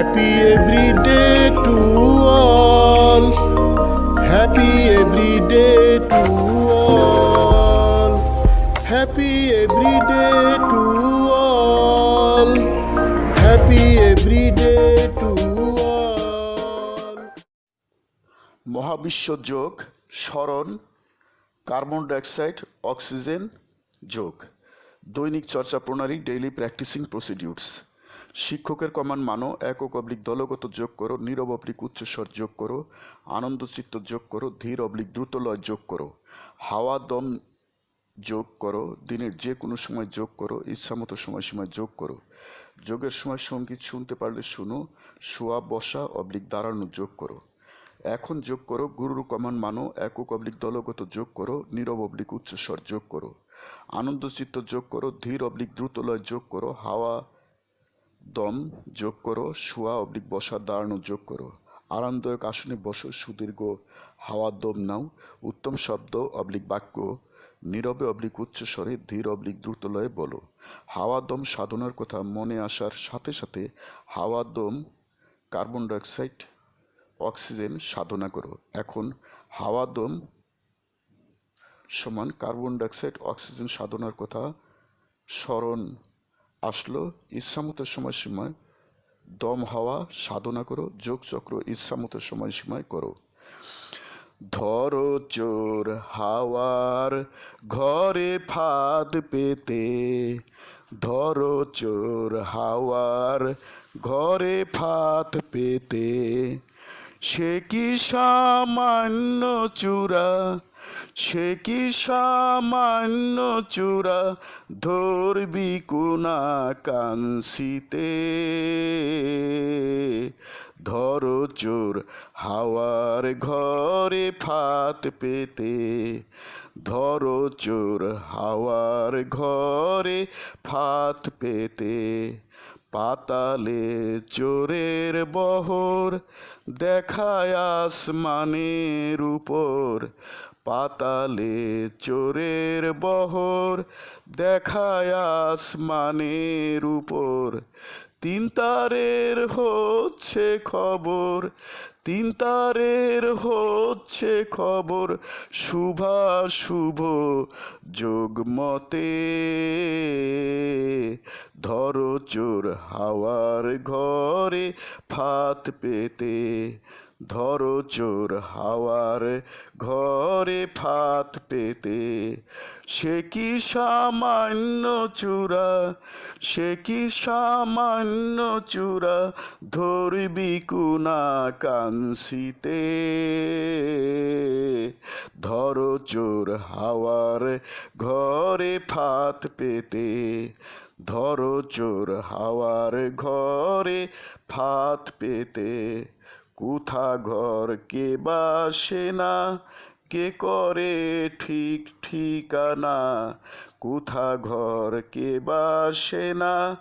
Happy every day to all. Happy every day to all. Happy every day to all. Happy every day to all. মহাবিশ্ব যোগ স্মরণ carbon dioxide oxygen যোগ দৈনিক চর্চা প্রণালী daily practising procedures শিক্ষকের কমান মানো একক অবলিক দলগত যোগ করো নীরব অবলিক উচ্চস্বর যোগ করো আনন্দচিত্ত যোগ করো ধীর অবলিক দ্রুতলয় যোগ করো হাওয়া দম যোগ করো দিনের যে কোনো সময় যোগ করো ইচ্ছামতো সময়সীমায় যোগ করো যোগের সময় সংগীত শুনতে পারলে শুনো শোয়া বসা অবলিক দাঁড়ানো যোগ করো এখন যোগ করো গুরুর কমান মানো একক অবলিক দলগত যোগ করো নীরব অবলিক উচ্চস্বর যোগ করো আনন্দচিত্ত যোগ করো ধীর অবলিক দ্রুতলয় যোগ করো হাওয়া দম যোগ করো, শোয়া অবলিক বসা, দাঁড়ানো যোগ করো। আরামদায়ক আসনে বসো, সুদীর্ঘ হাওয়া দম নাও। উত্তম শব্দ, অবলিক বাক্য, নীরবে অবলিক উচ্চস্বরে ধীর অবলিক দ্রুতলয়ে বলো। হাওয়া দম সাধনার কথা মনে আসার সাথে সাথে হাওয়া দম, কার্বন ডাইঅক্সাইড, অক্সিজেন সাধনা করো। এখন হাওয়া দম সমান কার্বন ডাইঅক্সাইড, অক্সিজেন সাধনার কথা স্মরণ আসলো ইচ্ছামতো সময়সীমায়। দম হাওয়া, সাধনা করো, যোগচক্র ইচ্ছামতো সময়সীমায় করো। ধরো চোর হাওয়ার ঘরে ফাঁদ পেতে। ধরো চোর হাওয়ার ঘরে ফাঁদ পেতে। সে কি সামান্য চূড়া সে কি সামান্য চূড়া ধরবি কোনা কাঞ্চিতে? ধরো চোর হাওয়ার ঘরে ফাত পেতে। ধরো চোর হাওয়ার ঘরে ফাত পেতে। পাতালে চোরের বহর দেখায় আসমানের উপর। পাতালে চোরের বহর দেখায় আসমানের উপর। তিন তারের হচ্ছে খবর, তিন তারের হচ্ছে খবর শুভা শুভ যোগমতে। ধরো চোর হাওয়ার ঘরে ফাত পেতে। ধরো চোর হাওয়ার ঘরে ফাত পেতে। সে কি সামান্য চূড়া? সে কি সামান্য চূড়া? ধরবি কুনা কাঞ্চিতে। ধরো চোর হাওয়ার ঘরে ফাত পেতে। ধরো চোর হাওয়ার ঘরে ফাত পেতে। কুথা ঘর কে বাসে না কে করে ঠিক ঠিকানা? কুথা ঘর কে বাসে না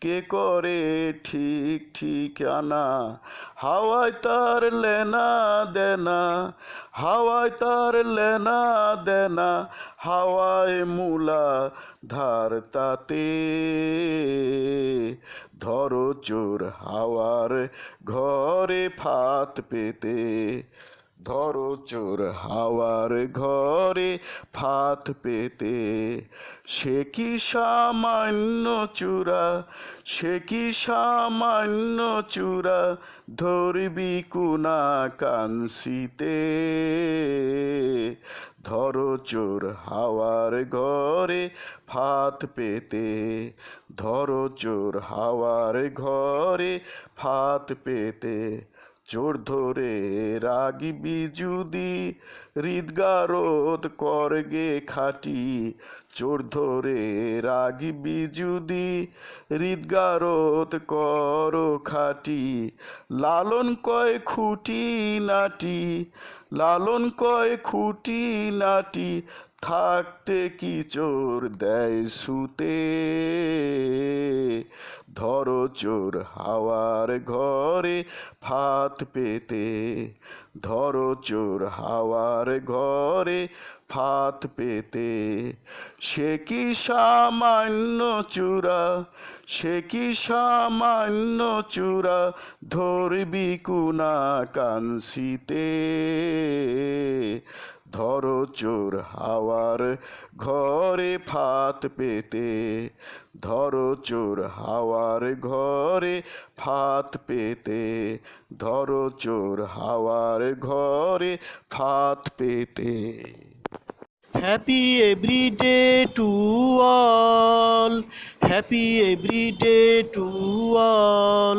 কে করে ঠিক ঠিকানা? হাওয়ায় তার লেনা দেনা, হাওয়ায় তার লেনা দেনা, হাওয়ায় মূলা ধার তাতে। ধরো চোর হাওয়ার ঘরে ফাত পেতে। ধরো চোর হাওয়ার ঘরে ফাত পেতে। সে কি সামান্য চূড়া? সে কি সামান্য চূড়া? ধরবি কুনা কাঞ্চিতে। ধরো চোর হাওয়ার ঘরে ফাত পেতে। ধরো চোর হাওয়ার ঘরে ফাত পেতে। চোর ধরে রাগবি যদি হৃদগারদ করগে খাটি। চোর ধরে রাগবি যদি হৃদগারদ কর খাটি। লালন কয় খুঁটি নাটি, লালন কয় খুঁটি নাটি থাকতে কি চোর দেয় সুতে? ধরো চোর হাওয়ার ঘরে ফাত পেতে। ধরো চোর হাওয়ার ঘরে ফাত পেতে। সে কি সামান্য চূড়া? সে কি সামান্য চূড়া? ধরবি কুনা কানসিতে ধরো চোর হাওয়ার ঘরে ফাত পেতে। ধরো চোর হাওয়ার ঘরে ফাত পেতে। ধরো চোর হাওয়ার ঘরে ফাত পেতে। Happy everyday to all happy everyday to all